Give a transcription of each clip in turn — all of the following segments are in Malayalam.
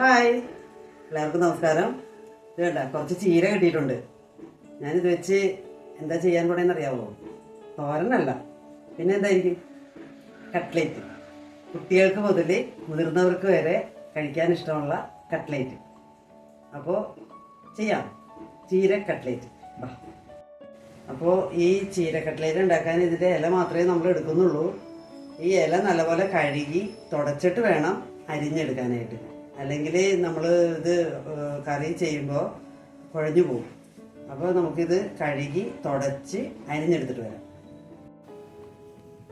ഹായ്. എല്ലാവർക്കും നമസ്കാരം. ഇത് വേണ്ട കുറച്ച് ചീര കിട്ടിയിട്ടുണ്ട്. ഞാനിത് വെച്ച് എന്താ ചെയ്യാൻ പോണേന്ന് അറിയാവോ തോരനല്ല. പിന്നെ എന്തായിരിക്കും? കട്ട്ലേറ്റ്. കുട്ടികൾക്ക് മുതൽ മുതിർന്നവർക്ക് വരെ കഴിക്കാൻ ഇഷ്ടമുള്ള കട്ട്ലേറ്റ്. അപ്പോൾ ചെയ്യാം. ചീര കട്ട്ലേറ്റ്. അപ്പോൾ ഈ ചീര കട്ട്ലേറ്റ് ഉണ്ടാക്കാൻ ഇതിന്റെ ഇല മാത്രമേ നമ്മൾ എടുക്കുന്നുള്ളൂ. ഈ ഇല നല്ലപോലെ കഴുകി തുടച്ചിട്ട് വേണം അരിഞ്ഞെടുക്കാനായിട്ട്. അല്ലെങ്കിൽ നമ്മൾ ഇത് കറി ചെയ്യുമ്പോൾ കുഴഞ്ഞു പോകും അപ്പോൾ നമുക്കിത് കഴുകി തുടച്ച് അരിഞ്ഞെടുത്തിട്ട് വരാം.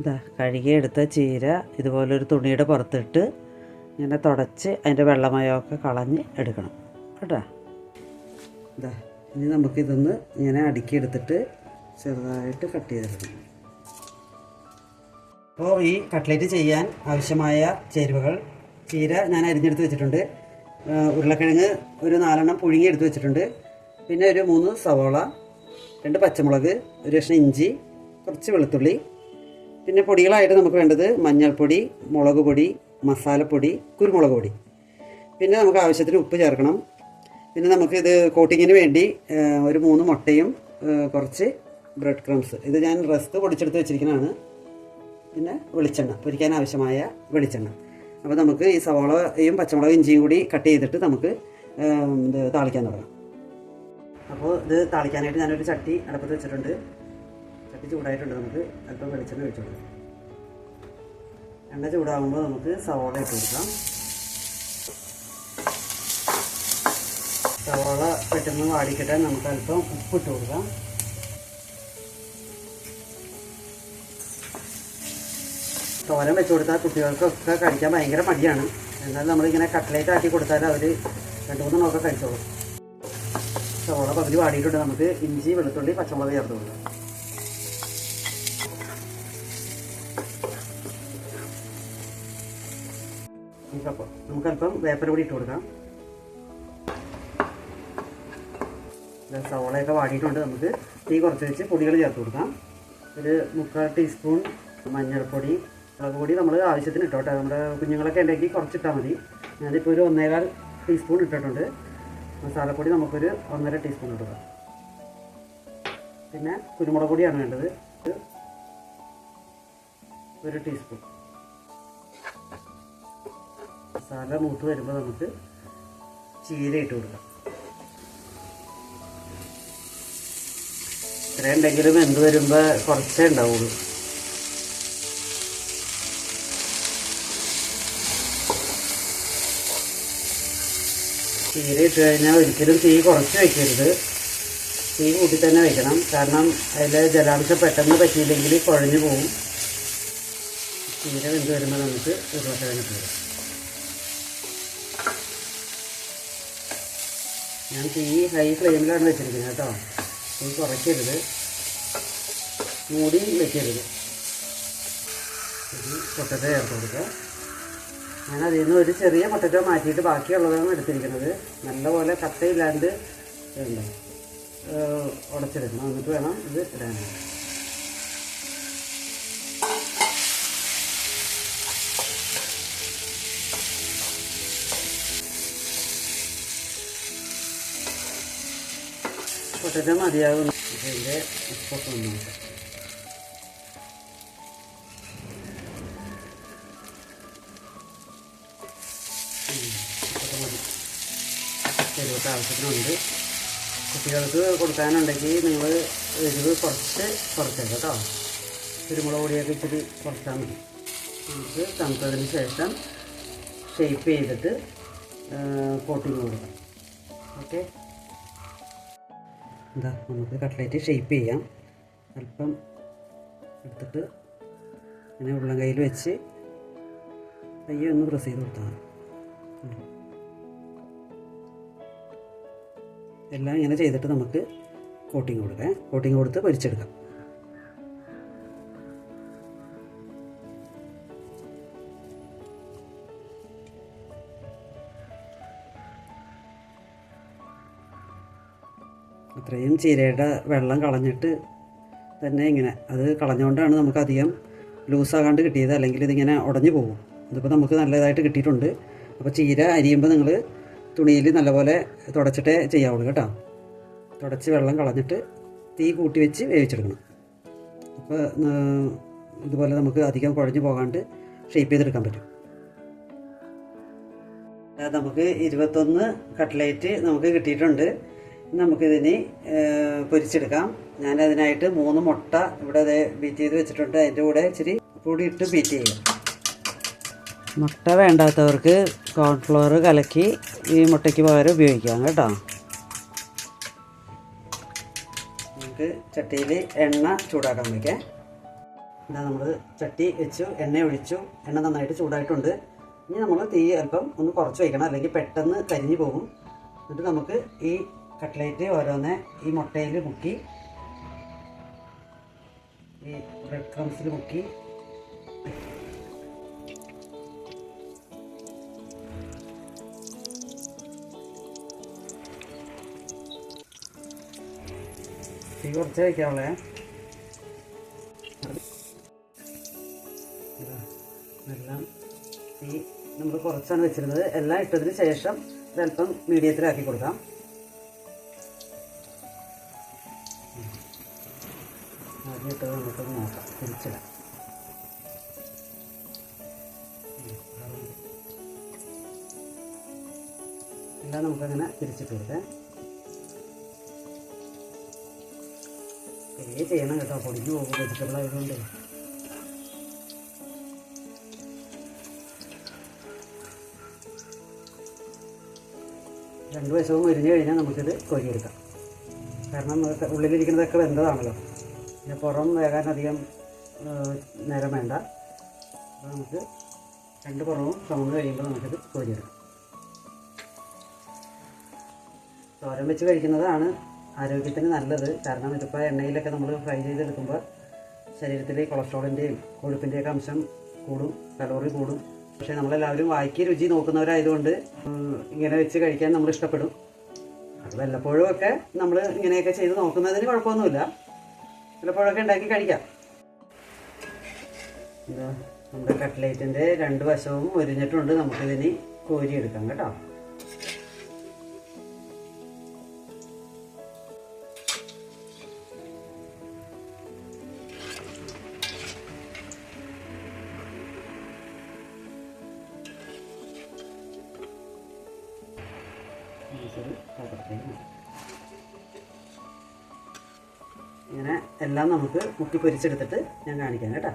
ഇതാ കഴുകിയെടുത്ത ചീര ഇതുപോലൊരു തുണിയുടെ പുറത്തിട്ട് ഇങ്ങനെ തുടച്ച് അതിന്റെ വെള്ളമയമൊക്കെ കളഞ്ഞ് എടുക്കണം. കേട്ടോ? ഇതാ ഇനി നമുക്കിതൊന്ന് ഇങ്ങനെ അടുക്കിയെടുത്തിട്ട് ചെറുതായിട്ട് കട്ട് ചെയ്തെടുക്കണം അപ്പോൾ ഈ കട്ട്ലേറ്റ് ചെയ്യാൻ ആവശ്യമായ ചേരുവകൾ ചീര ഞാൻ അരിഞ്ഞെടുത്ത് വെച്ചിട്ടുണ്ട്. ഉരുളക്കിഴങ്ങ് ഒരു നാലെണ്ണം പുഴുങ്ങി എടുത്ത് വെച്ചിട്ടുണ്ട്. പിന്നെ ഒരു മൂന്ന് സവോള രണ്ട് പച്ചമുളക് ഒരു കഷ്ണം ഇഞ്ചി കുറച്ച് വെളുത്തുള്ളി. പിന്നെ പൊടികളായിട്ട് നമുക്ക് വേണ്ടത് മഞ്ഞൾപ്പൊടി മുളക് പൊടി മസാലപ്പൊടി കുരുമുളക് പൊടി. പിന്നെ നമുക്ക് ആവശ്യത്തിന് ഉപ്പ് ചേർക്കണം. പിന്നെ നമുക്കിത് കോട്ടിങ്ങിന് വേണ്ടി ഒരു മൂന്ന് മുട്ടയും കുറച്ച് ബ്രെഡ് ക്രംസ് ഇത് ഞാൻ റസ്ക് പൊടിച്ചെടുത്ത് വെച്ചിരിക്കുന്നതാണ്. പിന്നെ വെളിച്ചെണ്ണ പൊരിക്കാൻ ആവശ്യമായ വെളിച്ചെണ്ണ. അപ്പോൾ നമുക്ക് ഈ സവാളയും പച്ചമുളക് ഇഞ്ചിയും കൂടി കട്ട് ചെയ്തിട്ട് നമുക്ക് ഇത് താളിക്കാൻ തുടങ്ങാം. അപ്പോൾ ഇത് താളിക്കാനായിട്ട് ഞാനൊരു ചട്ടി അടുപ്പത്ത് വെച്ചിട്ടുണ്ട്. ചട്ടി ചൂടായിട്ടുണ്ട് നമുക്ക്. അല്പം വെളിച്ചെണ്ണ ഒഴിച്ചു എണ്ണ ചൂടാകുമ്പോൾ നമുക്ക് സവാള ഇട്ട് കൊടുക്കാം. സവാള പെട്ടെന്ന് വാടിക്കിട്ടാൻ നമുക്ക് അല്പം ഉപ്പ് ഇട്ട് കൊടുക്കാം. തോരൻ വെച്ച് കൊടുത്താൽ കുട്ടികൾക്കൊക്കെ കഴിക്കാൻ ഭയങ്കര മടിയാണ്. എന്നാൽ നമ്മളിങ്ങനെ കട്ട്ലേറ്റ് ആക്കി കൊടുത്താൽ അവർ രണ്ട് മൂന്നെണ്ണമൊക്കെ കഴിച്ചോളും. ചോള പകുതി വാടിയിട്ടുണ്ട്. നമുക്ക് ഇഞ്ചി വെളുത്തുള്ളി പച്ചമുളക് ചേർത്ത് കൊടുക്കാം. നമുക്കപ്പം നമുക്കല്പം വേപ്പര കൂടി ഇട്ട് കൊടുക്കാം. സവോളയൊക്കെ വാടിയിട്ടുണ്ട്. നമുക്ക് തീ കുറച്ച് വെച്ച് പൊടികൾ ചേർത്ത് കൊടുക്കാം. ഒരു മുക്കാൽ ടീസ്പൂൺ മഞ്ഞൾപ്പൊടി മുളക് നമ്മൾ ആവശ്യത്തിന് ഇട്ടോട്ടെ. നമ്മുടെ കുഞ്ഞുങ്ങളൊക്കെ ഉണ്ടെങ്കിൽ കുറച്ചിട്ടാൽ മതി. ഞാനിപ്പോൾ ഒരു ഒന്നേകാൽ ടീസ്പൂൺ ഇട്ടിട്ടുണ്ട്. മസാലപ്പൊടി നമുക്കൊരു ഒന്നര ടീസ്പൂൺ ഇടുക. പിന്നെ കുരുമുളക് പൊടിയാണ് വേണ്ടത്. ഒരു ടീസ്പൂൺ. മസാല മൂത്ത് വരുമ്പോൾ നമുക്ക് ചീര ഇട്ട് കൊടുക്കാം. ഇത്രയുണ്ടെങ്കിലും എന്ത് വരുമ്പോൾ കുറച്ചേ ഉണ്ടാവുള്ളൂ. ചീര ഇട്ട് കഴിഞ്ഞാൽ ഒരിക്കലും തീ കുറച്ച് വയ്ക്കരുത് തീ കൂട്ടി തന്നെ വയ്ക്കണം കാരണം അതിലെ ജലാംശം പെട്ടെന്ന് പറ്റിയില്ലെങ്കിൽ കുഴഞ്ഞു പോവും. ചീര വെന്ത് വരുമ്പോൾ നമുക്ക് ഉരുളക്കിഴങ്ങ് കൊടുക്കാം. ഞാൻ തീ ഹൈ ഫ്ലെയിമിലാണ് വെച്ചിരിക്കുന്നത് കേട്ടോ. തീ കുറയ്ക്കരുത്. മൂടി വയ്ക്കരുത് പൊട്ടറ്റോ ചേർത്ത് കൊടുക്കുക ഞാൻ അതിൽ നിന്ന് ഒരു ചെറിയ പൊട്ടറ്റോ മാറ്റിയിട്ട് ബാക്കിയുള്ളതാണ് എടുത്തിരിക്കുന്നത്. നല്ലപോലെ കട്ടയില്ലാണ്ട് എന്താ ഉടച്ചെടുക്കണം എന്നിട്ട് വേണം ഇത് ഇടാനായിട്ട്. പൊട്ടറ്റോ മതിയാകും ഇതിന്റെ ഉപ്പൊക്കെ ഒന്ന് എരിവൊക്കെ ആവശ്യത്തിനുണ്ട്. കുട്ടികൾക്ക് കൊടുക്കാനുണ്ടെങ്കിൽ നിങ്ങൾ എരിവ് കുറച്ച് കുറച്ചേക്കാം കേട്ടോ. കുരുമുളക് പൊടിയൊക്കെ ഇച്ചിരി കുറച്ചാൽ മതി. നമുക്ക് തണുത്തതിന് ശേഷം ഷേപ്പ് ചെയ്തിട്ട് കോട്ടിങ് കൊടുക്കാം. ഓക്കെ എന്താ നമുക്ക് കട്ട്ലേറ്റ് ഷേപ്പ് ചെയ്യാം. അല്പം എടുത്തിട്ട് ഇങ്ങനെ ഉള്ളം കയ്യിൽ വെച്ച് പയ്യെ ഒന്ന് പ്രസ് ചെയ്ത് കൊടുത്താൽ മതി. എല്ലാം ഇങ്ങനെ ചെയ്തിട്ട് നമുക്ക് കോട്ടിങ് കൊടുക്കാം. കോട്ടിങ് കൊടുത്ത് പൊരിച്ചെടുക്കാം. അത്രയും ചീരയുടെ വെള്ളം കളഞ്ഞിട്ട് തന്നെ ഇങ്ങനെ അത് കളഞ്ഞുകൊണ്ടാണ് നമുക്ക് അധികം ലൂസാകാണ്ട് കിട്ടിയത്. അല്ലെങ്കിൽ ഇതിങ്ങനെ ഉടഞ്ഞു പോകും. ഇതിപ്പോൾ നമുക്ക് നല്ലതായിട്ട് കിട്ടിയിട്ടുണ്ട്. അപ്പോൾ ചീര അരിയുമ്പോൾ നിങ്ങൾ തുണിയിൽ നല്ലപോലെ തുടച്ചിട്ടേ ചെയ്യാവുള്ളൂ കേട്ടോ. തുടച്ച് വെള്ളം കളഞ്ഞിട്ട് തീ കൂട്ടി വെച്ച് വേവിച്ചെടുക്കണം. അപ്പോൾ ഇതുപോലെ നമുക്ക് അധികം കുഴഞ്ഞു പോകാണ്ട് ഷേപ്പ് ചെയ്തെടുക്കാൻ പറ്റും. അത് നമുക്ക് ഇരുപത്തൊന്ന് കട്ട്ലേറ്റ് നമുക്ക് കിട്ടിയിട്ടുണ്ട്. നമുക്കിതിന് പൊരിച്ചെടുക്കാം. ഞാൻ അതിനായിട്ട് മൂന്ന് മുട്ട ഇവിടെ ദേ ബീറ്റ് ചെയ്ത് വെച്ചിട്ടുണ്ട്. അതിന്റെ കൂടെ ഇച്ചിരി കൂടി ഇട്ട് ബീറ്റ് ചെയ്യാം. മുട്ട വേണ്ടാത്തവർക്ക് കോൺഫ്ലവർ കലക്കി ഈ മുട്ടയ്ക്ക് പകരം ഉപയോഗിക്കാം കേട്ടോ. നമുക്ക് ചട്ടിയിൽ എണ്ണ ചൂടാക്കാൻ വയ്ക്കാം ഇതാ നമ്മൾ ചട്ടി വെച്ചു എണ്ണ ഒഴിച്ചു. എണ്ണ നന്നായിട്ട് ചൂടായിട്ടുണ്ട്. ഇനി നമ്മൾ തീ അല്പം ഒന്ന് കുറച്ച് വയ്ക്കണം അല്ലെങ്കിൽ പെട്ടെന്ന് കരിഞ്ഞു പോകും. എന്നിട്ട് നമുക്ക് ഈ കട്ട്ലേറ്റ് ഓരോന്നെ ഈ മുട്ടയിൽ മുക്കി ഈ ബ്രെഡ് ക്രംസിൽ മുക്കി തീ കുറച്ച് വയ്ക്കാവുള്ളേ എല്ലാം തീ നമ്മൾ കുറച്ചാണ് വെച്ചിരുന്നത്. എല്ലാം ഇട്ടതിന് ശേഷം ഇതൽപ്പം മീഡിയത്തിലാക്കി കൊടുക്കാം. ആദ്യം ഇട്ടത് നമുക്കൊന്ന് നോക്കാം. തിരിച്ചിടാം. എല്ലാം നമുക്കങ്ങനെ തിരിച്ചിട്ട് കൊടുക്കാം പേ ചെയ്യണം കേട്ടോ പൊടിഞ്ഞു പോകും വെജിറ്റബിൾ രണ്ട് വശവും മുരിഞ്ഞു കഴിഞ്ഞാൽ നമുക്കിത് കോരിയെടുക്കാം കാരണം ഉള്ളിലിരിക്കുന്നതൊക്കെ വെന്തതാണല്ലോ പിന്നെ പുറം വേകാൻ അധികം നേരം വേണ്ട. അപ്പോൾ നമുക്ക് രണ്ട് പുറവും ചുമന്ന് കഴിയുമ്പോൾ നമുക്കിത് കോരിയെടുക്കാം തോരൻ വെച്ച് കഴിക്കുന്നതാണ് ആരോഗ്യത്തിന് നല്ലത്. കാരണം ഇതിപ്പോൾ എണ്ണയിലൊക്കെ നമ്മൾ ഫ്രൈ ചെയ്തെടുക്കുമ്പോൾ ശരീരത്തിലെ കൊളസ്ട്രോളിന്റെയും കൊഴുപ്പിന്റെയൊക്കെ അംശം കൂടും കലോറി കൂടും. പക്ഷേ നമ്മളെല്ലാവരും വായിക്ക് രുചി നോക്കുന്നവരായതുകൊണ്ട് ഇങ്ങനെ വെച്ച് കഴിക്കാൻ നമ്മൾ ഇഷ്ടപ്പെടും. അത് വല്ലപ്പോഴും ഒക്കെ നമ്മൾ ഇങ്ങനെയൊക്കെ ചെയ്ത് നോക്കുന്നതിന് കുഴപ്പമൊന്നുമില്ല. ചിലപ്പോഴൊക്കെ ഉണ്ടാക്കി കഴിക്കാം. ഇതാ നമ്മുടെ കട്ട്ലേറ്റിന്റെ രണ്ട് വശവും ഒരിഞ്ഞിട്ടുണ്ട്. നമുക്കിതിന് കോരിയെടുക്കാം കേട്ടോ. ഇങ്ങനെ എല്ലാം നമുക്ക് മുക്കി പൊരിച്ചെടുത്തിട്ട് ഞാൻ കാണിക്കാം കേട്ടോ.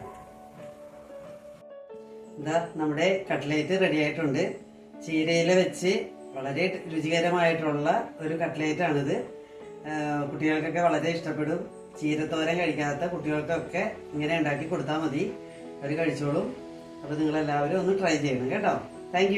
എന്താ നമ്മുടെ കട്ട്ലേറ്റ് റെഡി ആയിട്ടുണ്ട്. ചീരയില വെച്ച് വളരെ രുചികരമായിട്ടുള്ള ഒരു കട്ട്ലേറ്റ് ആണിത്. കുട്ടികൾക്കൊക്കെ വളരെ ഇഷ്ടപ്പെടും. ചീരത്തോരൻ കഴിക്കാത്ത കുട്ടികൾക്കൊക്കെ ഇങ്ങനെ ഉണ്ടാക്കി കൊടുത്താൽ മതി. അവർ കഴിച്ചോളും. അപ്പോൾ നിങ്ങളെല്ലാവരും ഒന്ന് ട്രൈ ചെയ്യണം കേട്ടോ. താങ്ക്